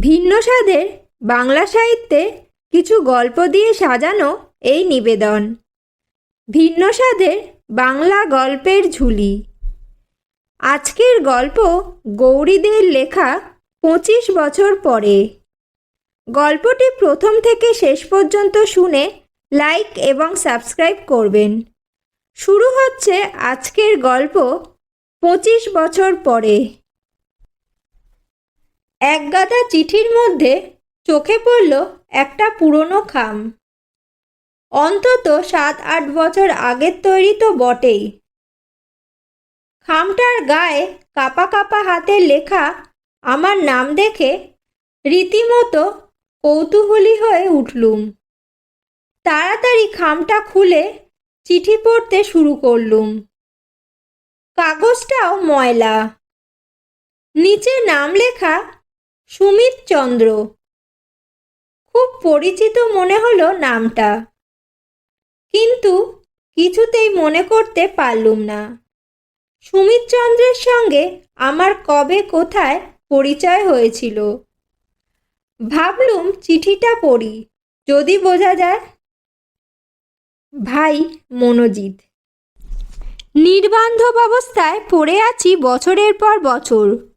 ভিন্ন স্বাদের বাংলা সাহিত্যে কিছু গল্প দিয়ে সাজানো এই নিবেদন। ভিন্ন স্বাদের বাংলা গল্পের ঝুলি। আজকের গল্প গৌরীদের লেখা পঁচিশ বছর পরে। গল্পটি প্রথম থেকে শেষ পর্যন্ত শুনে লাইক এবং সাবস্ক্রাইব করবেন। শুরু হচ্ছে আজকের গল্প পঁচিশ বছর পরে। এক গাদা চিঠির মধ্যে চোখে পড়ল একটা পুরনো খাম। অন্তত সাত আট বছর আগের তৈরি তো বটেই। খামটার গায়ে কাপা কাপা হাতে লেখা আমার নাম দেখে রীতিমতো কৌতূহলী হয়ে উঠলুম। তাড়াতাড়ি খামটা খুলে চিঠি পড়তে শুরু করলুম। কাগজটাও ময়লা। নিচে নাম লেখা সুমিত চন্দ্র। খুব পরিচিত মনে হলো নামটা। কিন্তু কিছুতেই মনে করতে পারলুম না। সুমিত চন্দ্রের সঙ্গে আমার কবে কোথায় পরিচয় হয়েছিল। ভাবলুম চিঠিটা পড়ি, যদি বোঝা যায়। ভাই মনোজিৎ। নির্বান্ধব অবস্থায় পড়ে আছি বছরের পর বছর।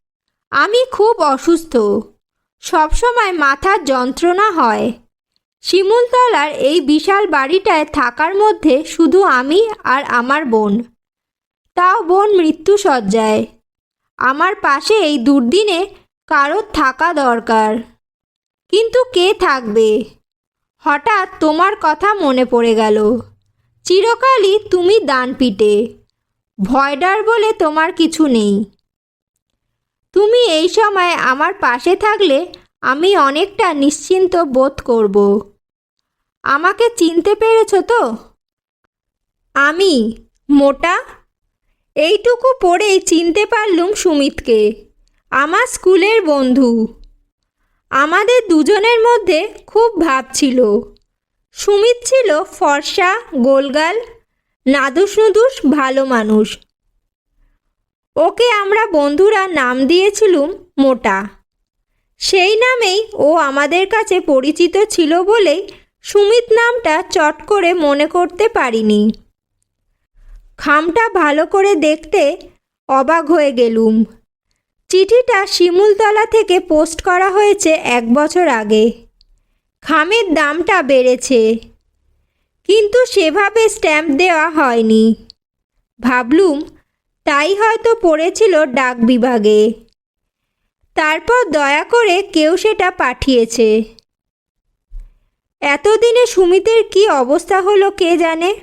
আমি খুব অসুস্থ। সবসময় মাথার যন্ত্রণা হয়। শিমুলতলার এই বিশাল বাড়িটায় থাকার মধ্যে শুধু আমি আর আমার বোন। তাও বোন মৃত্যুসজ্জায়। আমার পাশে এই দুর্দিনে কারোর থাকা দরকার। কিন্তু কে থাকবে? হঠাৎ তোমার কথা মনে পড়ে গেল। চিরকালই তুমি দানপিটে ভয়ডার বলে তোমার কিছু নেই। তুমি এই সময় আমার পাশে থাকলে আমি অনেকটা নিশ্চিন্ত বোধ করব। আমাকে চিনতে পেরেছ তো? আমি, মোটা? এইটুকু পড়েই চিনতে পারলুম সুমিতকে, আমার স্কুলের বন্ধু। আমাদের দুজনের মধ্যে খুব ভাব ছিল। সুমিত ছিল ফর্সা, গোলগাল নাদুস নুদুস ভালো মানুষ। ওকে আমরা বন্ধুরা নাম দিয়েছিলুম মোটা। সেই নামেই ও আমাদের কাছে পরিচিত ছিল বলেই সুমিত নামটা চট করে মনে করতে পারিনি। খামটা ভালো করে দেখতে অবাক হয়ে গেলুম। চিঠিটা শিমুলতলা থেকে পোস্ট করা হয়েছে এক বছর আগে। খামের দামটা বেড়েছে। কিন্তু সেভাবে স্ট্যাম্প দেওয়া হয়নি। ভাবলুম তাই হয়তো পড়েছিল ডাক বিভাগে। তারপর দয়া করে কেউ সেটা পাঠিয়েছে। এতদিনে সুমিতের কি অবস্থা হলো কে জানে?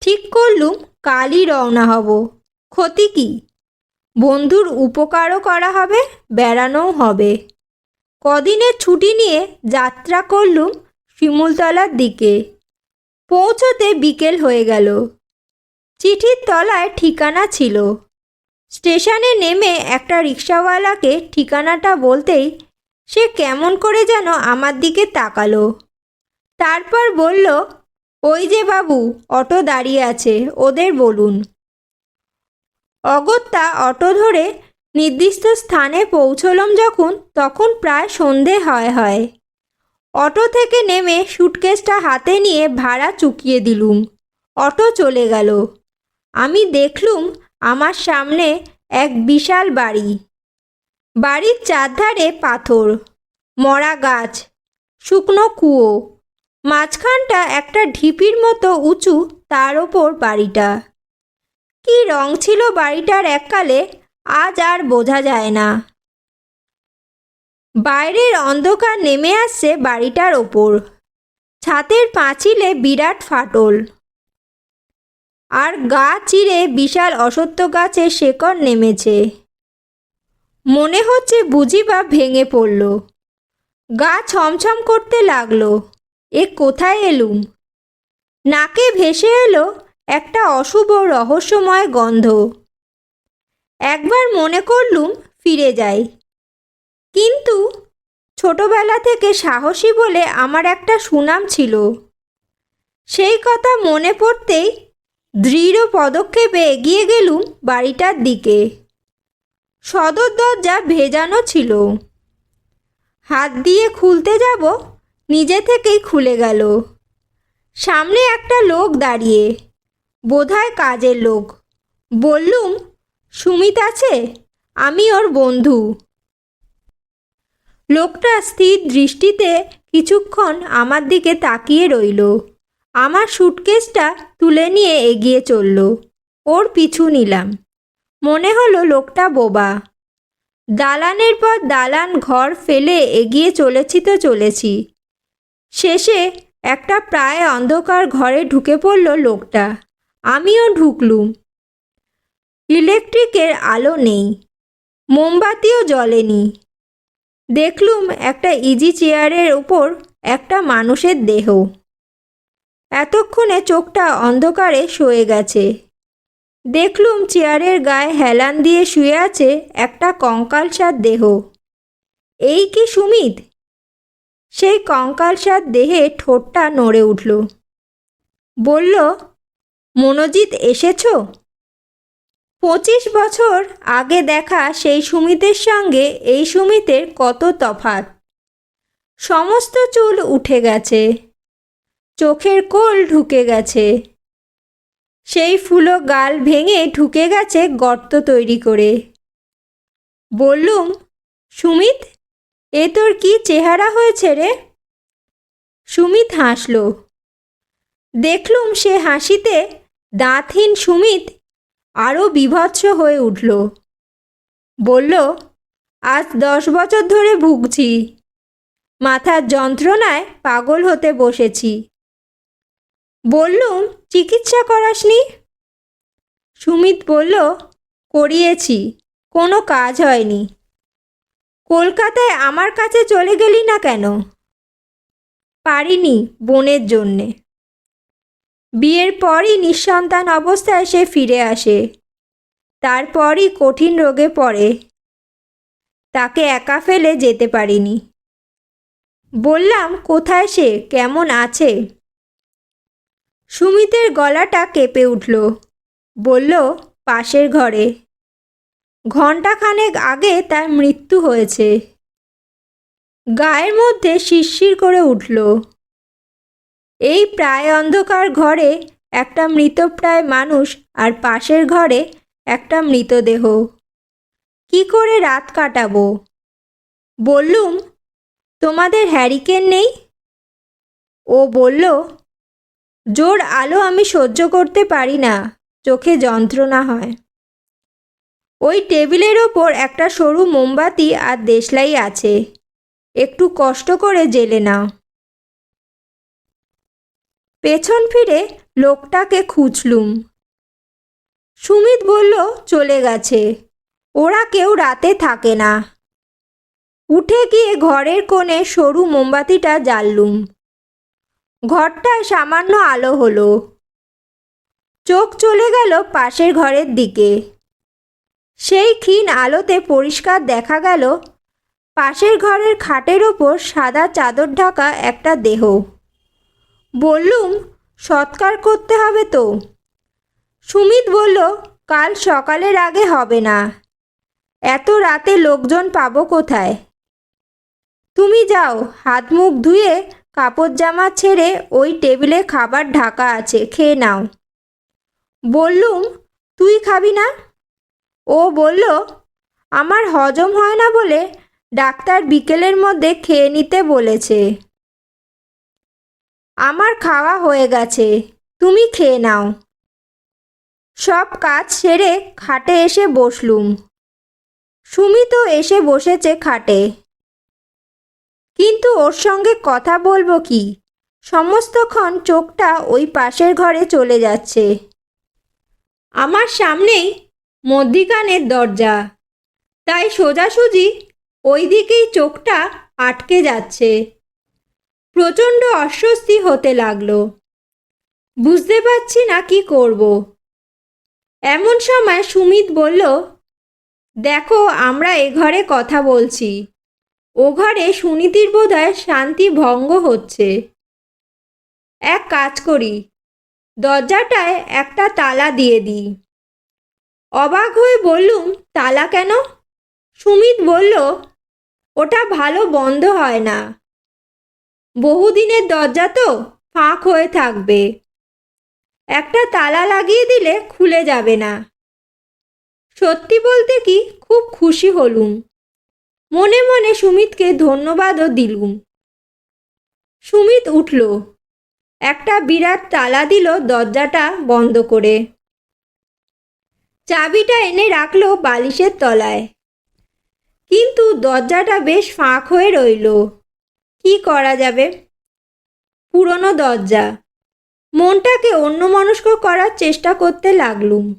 ঠিক করলুম, কালই রওনা হব। ক্ষতি কি? বন্ধুর উপকারও করা হবে, বেড়ানোও হবে। কদিনের ছুটি নিয়ে যাত্রা করলুম শিমুলতলার দিকে। পৌঁছতে বিকেল হয়ে গেল। চিঠির তলায় ঠিকানা ছিল। স্টেশনে নেমে একটা রিক্সাওয়ালাকে ঠিকানাটা বলতেই সে কেমন করে যেন আমার দিকে তাকালো। তারপর বলল, ওই যে বাবু, অটো দাঁড়িয়ে আছে, ওদের বলুন। অগত্যা অটো ধরে নির্দিষ্ট স্থানে পৌঁছলাম যখন, তখন প্রায় সন্ধে হয় হয়। অটো থেকে নেমে সুটকেসটা হাতে নিয়ে ভাড়া চুকিয়ে দিলুম। অটো চলে গেল। আমি দেখলুম আমার সামনে এক বিশাল বাড়ি। বাড়ির চারধারে পাথর, মরা গাছ, শুকনো কুয়ো। মাঝখানটা একটা ঢিপির মতো উঁচু, তার ওপর বাড়িটা। কি রং ছিল বাড়িটার এককালে, আজ আর বোঝা যায় না। বাইরের অন্ধকার নেমে আসছে বাড়িটার ওপর। ছাতের পাঁচিলে বিরাট ফাটল। আর গা চিরে বিশাল অসত্য গাছে শেকড় নেমেছে। মনে হচ্ছে বুঝি বা ভেঙে পড়ল। গা ছমছম করতে লাগল। এ কোথায় এলুম? নাকে ভেসে এলো একটা অশুভ রহস্যময় গন্ধ। একবার মনে করলুম ফিরে যাই। কিন্তু ছোটবেলা থেকে সাহসী বলে আমার একটা সুনাম ছিল। সেই কথা মনে পড়তেই দৃঢ় পদক্ষেপে এগিয়ে গেলুম বাড়িটার দিকে। সদর দরজা ভেজানো ছিল। হাত দিয়ে খুলতে যাব, নিজে থেকেই খুলে গেল। সামনে একটা লোক দাঁড়িয়ে, বোধহয় কাজের লোক। বললুম, সুমিত আছে? আমি ওর বন্ধু। লোকটা স্থির দৃষ্টিতে কিছুক্ষণ আমার দিকে তাকিয়ে রইল। আমার সুটকেসটা তুলে নিয়ে এগিয়ে চলল। ওর পিছু নিলাম। মনে হলো লোকটা বোবা। দালানের পর দালান ঘর ফেলে এগিয়ে চলেছি তো চলেছি। শেষে একটা প্রায় অন্ধকার ঘরে ঢুকে পড়ল লোকটা। আমিও ঢুকলুম। ইলেকট্রিকের আলো নেই। মোমবাতিও জ্বলেনি। দেখলুম একটা ইজি চেয়ারের উপর একটা মানুষের দেহ। এতক্ষণে চোখটা অন্ধকারে শুয়ে গেছে। দেখলুম চেয়ারের গায়ে হেলান দিয়ে শুয়ে আছে একটা কঙ্কালসার দেহ। এই কি সুমিত? সেই কঙ্কালসার দেহে ঠোঁটটা নড়ে উঠল। বলল, মনোজিৎ, এসেছ? পঁচিশ বছর আগে দেখা সেই সুমিতের সঙ্গে এই সুমিতের কত তফাত সমস্ত চুল উঠে গেছে। চোখের কোল ঢুকে গেছে। সেই ফুলো গাল ভেঙে ঢুকে গেছে গর্ত তৈরি করে। বললুম, সুমিত, এ তোর কি চেহারা হয়েছে রে? সুমিত হাসল। দেখলুম সে হাসিতে দাঁতহীন সুমিত আরও বিভৎস হয়ে উঠল। বলল, আজ দশ বছর ধরে ভুগছি। মাথার যন্ত্রণায় পাগল হতে বসেছি। বললুম, চিকিৎসা করাসনি? সুমিত বলল, করিয়েছি, কোনো কাজ হয়নি। কলকাতায় আমার কাছে চলে গেলি না কেন? পারিনি বোনের জন্যে। বিয়ের পরই নিঃসন্তান অবস্থায় সে ফিরে আসে। তারপরই কঠিন রোগে পড়ে। তাকে একা ফেলে যেতে পারিনি। বললাম, কোথায় সে? কেমন আছে? সুমিতের গলাটা কেঁপে উঠল। বলল, পাশের ঘরে। ঘণ্টাখানেক আগে তার মৃত্যু হয়েছে। গায়ের মধ্যে শিরশির করে উঠল। এই প্রায় অন্ধকার ঘরে একটা মৃতপ্রায় মানুষ আর পাশের ঘরে একটা মৃতদেহ। কি করে রাত কাটাবো? বললুম, তোমাদের হ্যারিকেন নেই? ও বলল জোর আলো আমি সহ্য করতে পারি না, চোখে যন্ত্রণা হয়। ওই টেবিলের ওপর একটা সরু মোমবাতি আর দেশলাই আছে, একটু কষ্ট করে জেলে নাও। পেছন ফিরে লোকটাকে খুঁজলুম। সুমিত বলল, চলে গেছে। ওরা কেউ রাতে থাকে না। উঠে গিয়ে ঘরের কোণে সরু মোমবাতিটা জ্বাললুম। ঘরটায় সামান্য আলো হলো। চোখ চলে গেল পাশের ঘরের দিকে। সেই ক্ষীণ আলোতে পরিষ্কার দেখা গেল পাশের ঘরের খাটের ওপর সাদা চাদর ঢাকা একটা দেহ। বললুম, সৎকার করতে হবে তো। সুমিত বলল, কাল সকালের আগে হবে না। এত রাতে লোকজন পাবো কোথায়? তুমি যাও, হাত মুখ ধুয়ে কাপড় জামা ছেড়ে ওই টেবিলে খাবার ঢাকা আছে, খেয়ে নাও। বললুম তুই খাবি না? ও বলল, আমার হজম হয় না বলে ডাক্তার বিকেলের মধ্যে খেয়ে নিতে বলেছে। আমার খাওয়া হয়ে গেছে, তুমি খেয়ে নাও। সব কাজ সেরে খাটে এসে বসলুম। সুমিতও এসে বসেছে খাটে। কিন্তু ওর সঙ্গে কথা বলব কি? সমস্তক্ষণ চোখটা ওই পাশের ঘরে চলে যাচ্ছে। আমার সামনেই মধ্যিখানের দরজা। তাই সোজাসুজি ওই দিকেই চোখটা আটকে যাচ্ছে। প্রচণ্ড অস্বস্তি হতে লাগল। বুঝতে পারছি না কি করব। এমন সময় সুমিত বলল, দেখো, আমরা এ ঘরে কথা বলছি। ও ঘরে সুনীতির বোধহয় শান্তি ভঙ্গ হচ্ছে। এক কাজ করি, দরজাটায় একটা তালা দিয়ে দিই। অবাক হয়ে বললুম, তালা কেন? সুমিত বলল, ওটা ভালো বন্ধ হয় না। বহুদিনের দরজা তো ফাঁক হয়ে থাকবে। একটা তালা লাগিয়ে দিলে খুলে যাবে না। সত্যি বলতে কি, খুব খুশি হলুম। মনে মনে সুমিতকে ধন্যবাদও দিলুম। সুমিত উঠল। একটা বিরাট তালা দিল দরজাটা বন্ধ করে। চাবিটা এনে রাখল বালিশের তলায়। কিন্তু দরজাটা বেশ ফাঁক হয়ে রইল। কি করা যাবে? পুরনো দরজা। মনটাকে অন্যমনস্ক করার চেষ্টা করতে লাগলুম।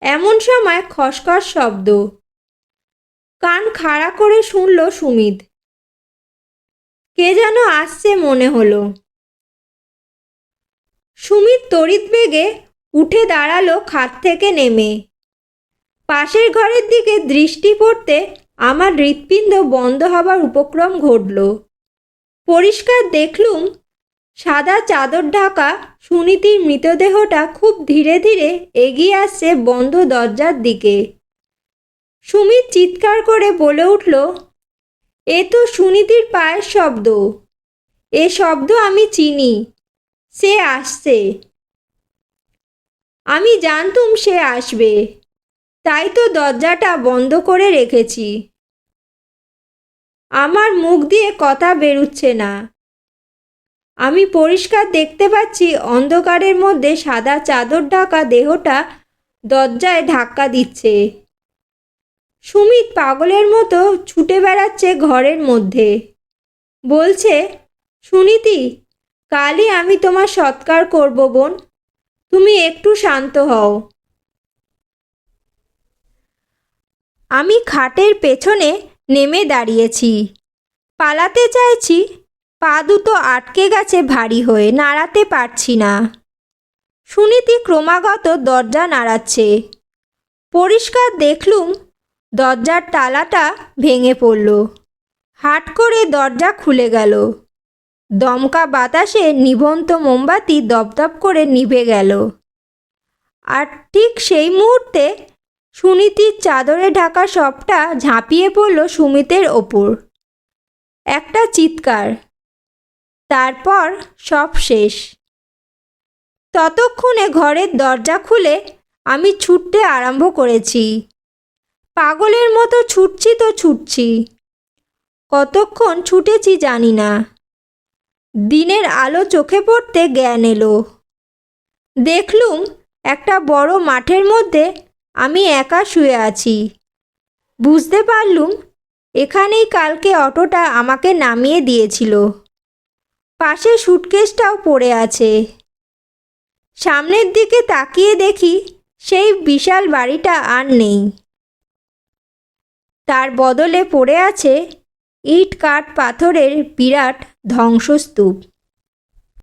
এমন সময় খসখস শব্দ। কান খাড়া করে শুনল সুমিত। কে যেন আসছে মনে হলো। সুমিত তড়িৎ বেগে উঠে দাঁড়াল খাট থেকে নেমে। পাশের ঘরের দিকে দৃষ্টি পড়তে আমার হৃৎপিণ্ড বন্ধ হবার উপক্রম ঘটল। পরিষ্কার দেখলুম, সাদা চাদর ঢাকা সুনীতির মৃতদেহটা খুব ধীরে ধীরে এগিয়ে আসছে বন্ধ দরজার দিকে। সুমিত চিৎকার করে বলে উঠল, এ তো সুনীতির পায়ের শব্দ। এ শব্দ আমি চিনি। সে আসছে। আমি জানতুম সে আসবে। তাই তো দরজাটা বন্ধ করে রেখেছি। আমার মুখ দিয়ে কথা বেরুচ্ছে না। আমি পরিষ্কার দেখতে পাচ্ছি অন্ধকারের মধ্যে সাদা চাদর ঢাকা দেহটা দরজায় ধাক্কা দিচ্ছে। সুমিত পাগলের মতো ছুটে বেড়াচ্ছে ঘরের মধ্যে। বলছে, সুনীতি, কালই আমি তোমার সৎকার করব বোন। তুমি একটু শান্ত হও। আমি খাটের পেছনে নেমে দাঁড়িয়েছি। পালাতে চাইছি, পা দুটো আটকে গেছে ভারী হয়ে, নাড়াতে পারছি না। সুনীতি ক্রমাগত দরজা নাড়াচ্ছে। পরিষ্কার দেখলুম দরজার তালাটা ভেঙে পড়ল। হাট করে দরজা খুলে গেল। দমকা বাতাসে নিভন্ত মোমবাতি দপদপ করে নিভে গেল। আর ঠিক সেই মুহূর্তে সুনীতির চাদরে ঢাকা সবটা ঝাঁপিয়ে পড়ল সুমিতের ওপর। একটা চিৎকার। তারপর সব শেষ। ততক্ষণে ঘরের দরজা খুলে আমি ছুটতে আরম্ভ করেছি। পাগলের মতো ছুটছি তো ছুটছি। কতক্ষণ ছুটেছি জানি না। দিনের আলো চোখে পড়তে জ্ঞান এলো। দেখলুম একটা বড় মাঠের মধ্যে আমি একা শুয়ে আছি। বুঝতে পারলুম এখানেই কালকে অটোটা আমাকে নামিয়ে দিয়েছিল। পাশে সুটকেসটাও পড়ে আছে। সামনের দিকে তাকিয়ে দেখি সেই বিশাল বাড়িটা আর নেই। তার বদলে পড়ে আছে ইট কাঠ পাথরের বিরাট ধ্বংসস্তূপ।